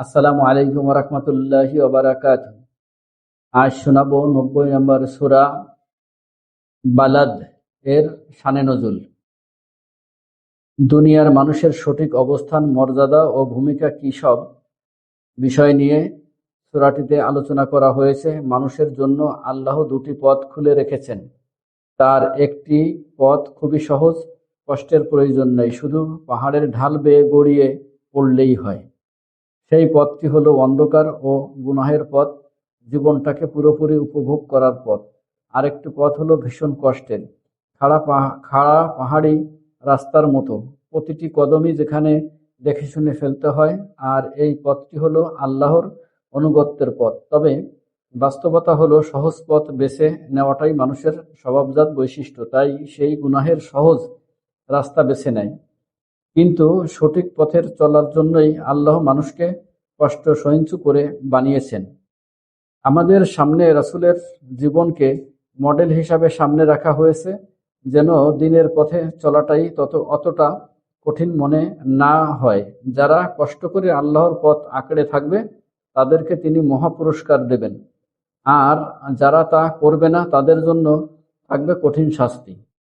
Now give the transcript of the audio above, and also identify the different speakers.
Speaker 1: আসসালামু আলাইকুম রহমতুল্লাহি ওবরাকাত আজ শোনাবো নব্বই নম্বর সুরা বালাদ এর সানে নজুল। দুনিয়ার মানুষের সঠিক অবস্থান, মর্যাদা ও ভূমিকা কি সব বিষয় নিয়ে সূরাটিতে আলোচনা করা হয়েছে। মানুষের জন্য আল্লাহ দুটি পথ খুলে রেখেছেন। তার একটি পথ খুবই সহজ, কষ্টের প্রয়োজন নেই। শুধু পাহাড়ের ঢাল বেয়ে গড়িয়ে পড়লেই হয়। সেই পথটি হলো অন্ধকার ও গুনাহের পথ, জীবনটাকে পুরোপুরি উপভোগ করার পথ। আরেকটি পথ হলো ভীষণ কষ্টের, খাড়া পাহা খাড়া পাহাড়ি রাস্তার মতো। প্রতিটি কদমই যেখানে দেখে শুনে ফেলতে হয়, আর এই পথটি হলো আল্লাহর অনুগত্যের পথ। তবে বাস্তবতা হলো সহজ পথ বেছে নেওয়াটাই মানুষের স্বভাবজাত বৈশিষ্ট্য, তাই সেই গুনাহের সহজ রাস্তা বেছে নেয়। কিন্তু সঠিক পথের চলার জন্যই আল্লাহ মানুষকে কষ্ট সহিঞ্চু করে বানিয়েছেন। আমাদের সামনে রাসূলের জীবনকে মডেল হিসাবে সামনে রাখা হয়েছে, যেন দিনের পথে চলাটাই তত অতটা কঠিন মনে না হয়। যারা কষ্ট করে আল্লাহর পথ আঁকড়ে থাকবে, তাদেরকে তিনি মহা পুরস্কার দেবেন। আর যারা তা করবে না, তাদের জন্য থাকবে কঠিন শাস্তি।